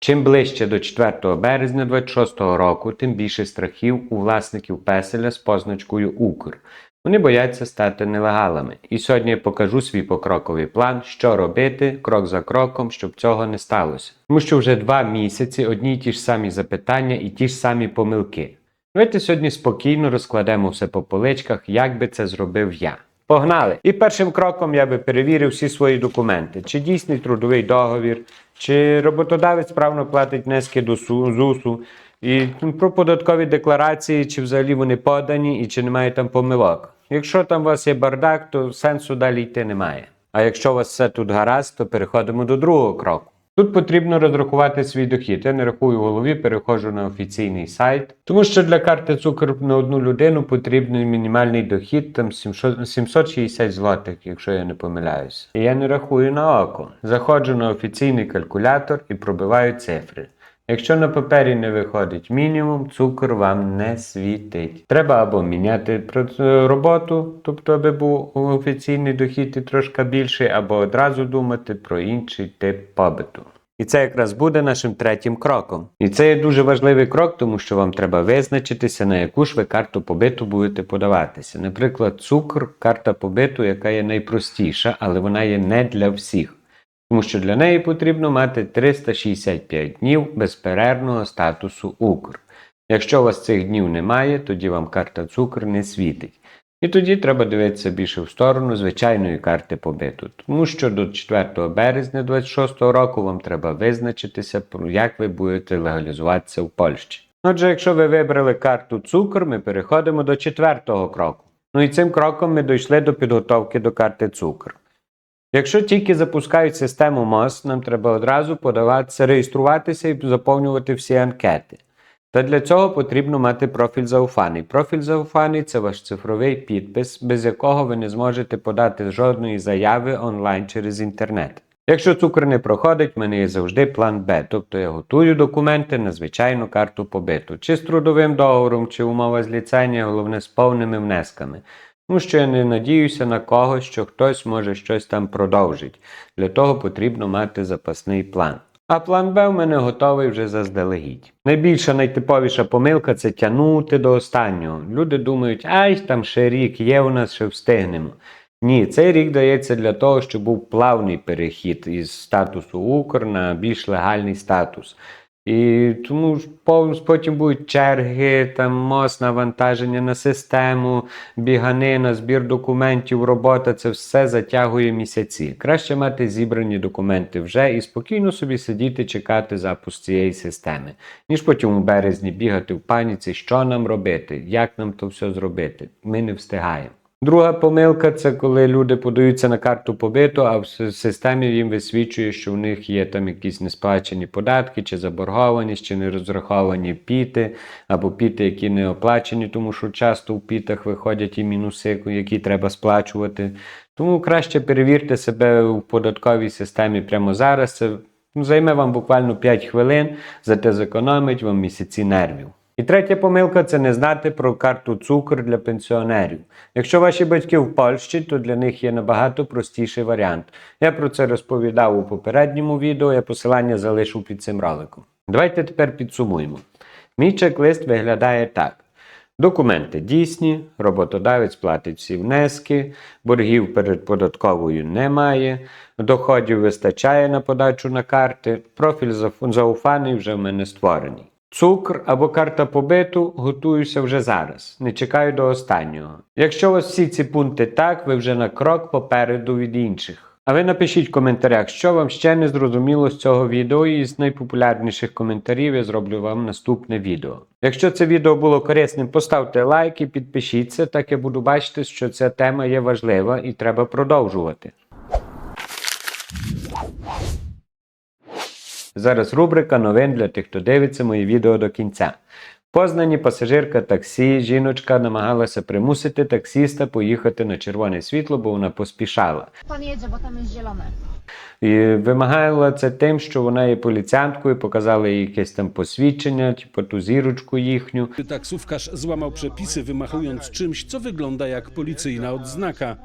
Чим ближче до 4 березня 26 року, тим більше страхів у власників песеля з позначкою Укр. Вони бояться стати нелегалами. І сьогодні я покажу свій покроковий план, що робити крок за кроком, щоб цього не сталося. Тому що вже два місяці одні й ті ж самі запитання і ті ж самі помилки. Давайте сьогодні спокійно розкладемо все по поличках, як би це зробив я. Погнали! І першим кроком я би перевірив всі свої документи: чи дійсний трудовий договір, чи роботодавець справно платить внески до СУ- ЗУСу, і про податкові декларації, чи взагалі вони подані, і чи немає там помилок. Якщо там у вас є бардак, то сенсу далі йти немає. А якщо у вас все тут гаразд, то переходимо до другого кроку. Тут потрібно розрахувати свій дохід. Я не рахую в голові, переходжу на офіційний сайт. Тому що для карти цукор на одну людину потрібний мінімальний дохід там 760 злотих, якщо я не помиляюся. І я не рахую на око. Заходжу на офіційний калькулятор і пробиваю цифри. Якщо на папері не виходить мінімум, цукор вам не світить. Треба або міняти роботу, тобто аби був офіційний дохід і трошки більший, або одразу думати про інший тип побиту. І це якраз буде нашим третім кроком. І це є дуже важливий крок, тому що вам треба визначитися, на яку ж ви карту побиту будете подаватися. Наприклад, цукор карта побиту, яка є найпростіша, але вона є не для всіх. Тому що для неї потрібно мати 365 днів безперервного статусу Укр. Якщо у вас цих днів немає, тоді вам карта цукр не світить. І тоді треба дивитися більше в сторону звичайної карти побиту. Тому що до 4 березня 2026 року вам треба визначитися, як ви будете легалізуватися в Польщі. Отже, якщо ви вибрали карту цукор, ми переходимо до четвертого кроку. Ну і цим кроком ми дійшли до підготовки до карти цукор. Якщо тільки запускають систему МОЗ, нам треба одразу подаватися, реєструватися і заповнювати всі анкети. Та для цього потрібно мати профіль зауфаний. Профіль зауфаний це ваш цифровий підпис, без якого ви не зможете подати жодної заяви онлайн через інтернет. Якщо цукор не проходить, в мене є завжди план Б, тобто я готую документи на звичайну карту побиту, чи з трудовим договором, чи умова з ліцензія, головне з повними внесками. Тому що я не надіюся на когось, що хтось може щось там продовжить. Для того потрібно мати запасний план. А план Б в мене готовий вже заздалегідь. Найбільша найтиповіша помилка це тягнути до останнього. Люди думають, ай, там ще рік є у нас, ще встигнемо. Ні, цей рік дається для того, щоб був плавний перехід із статусу Укр на більш легальний статус. І тому ж потім будуть черги, там мост, навантаження на систему, біганина, збір документів, робота це все затягує місяці. Краще мати зібрані документи вже і спокійно собі сидіти, чекати запуск цієї системи, ніж потім у березні бігати в паніці, що нам робити, як нам то все зробити. Ми не встигаємо. Друга помилка це коли люди подаються на карту побиту, а в системі їм висвічує, що у них є там якісь несплачені податки, чи заборгованість, чи не розраховані піти, або піти, які не оплачені, тому що часто в пітах виходять і мінуси, які треба сплачувати. Тому краще перевірте себе в податковій системі прямо зараз. Це ну, займе вам буквально 5 хвилин, зате зекономить вам місяці нервів. І третя помилка це не знати про карту цукор для пенсіонерів. Якщо ваші батьки в Польщі, то для них є набагато простіший варіант. Я про це розповідав у попередньому відео, я посилання залишу під цим роликом. Давайте тепер підсумуємо. Мій чек-лист виглядає так. Документи дійсні, роботодавець платить всі внески, боргів перед податковою немає, доходів вистачає на подачу на карти, профіль зауфаний вже в мене створений. Цукр або карта побиту готуюся вже зараз, не чекаю до останнього. Якщо у вас всі ці пункти так, ви вже на крок попереду від інших. А ви напишіть в коментарях, що вам ще не зрозуміло з цього відео, і з найпопулярніших коментарів я зроблю вам наступне відео. Якщо це відео було корисним, поставте лайк і підпишіться, так я буду бачити, що ця тема є важлива і треба продовжувати. Зараз рубрика новин для тих, хто дивиться мої відео до кінця. Познані пасажирка таксі, жіночка намагалася примусити таксіста поїхати на червоне світло, бо вона поспішала. Bo tam jest zielone. І вимагала це тим, що вона є поліціянткою, показала їй якесь там посвідчення, типу ту зірочку їхню. Taksówkarz złamał przepisy, wymachując czymś, co wygląda jak policyjna odznaka.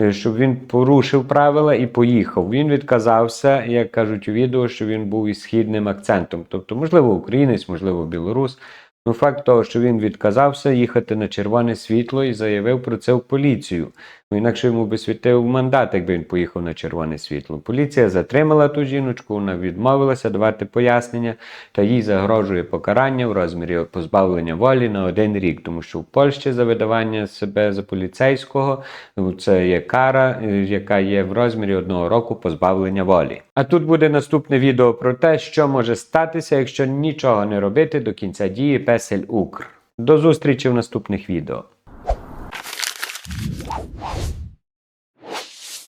е, щоб він порушив правила і поїхав. Він відказався, як кажуть у відео, що він був із східним акцентом. Тобто, можливо, українець, можливо, білорус. Ну, факт того, що він відказався їхати на червоне світло і заявив про це в поліцію. Ну, інакше йому би світив мандат, якби він поїхав на червоне світло. Поліція затримала ту жіночку, вона відмовилася давати пояснення, та їй загрожує покарання в розмірі позбавлення волі на один рік, тому що в Польщі за видавання себе за поліцейського ну, це є кара, е, яка є в розмірі одного року позбавлення волі. А тут буде наступне відео про те, що може статися, якщо нічого не робити до кінця дії песель Укр. До зустрічі в наступних відео.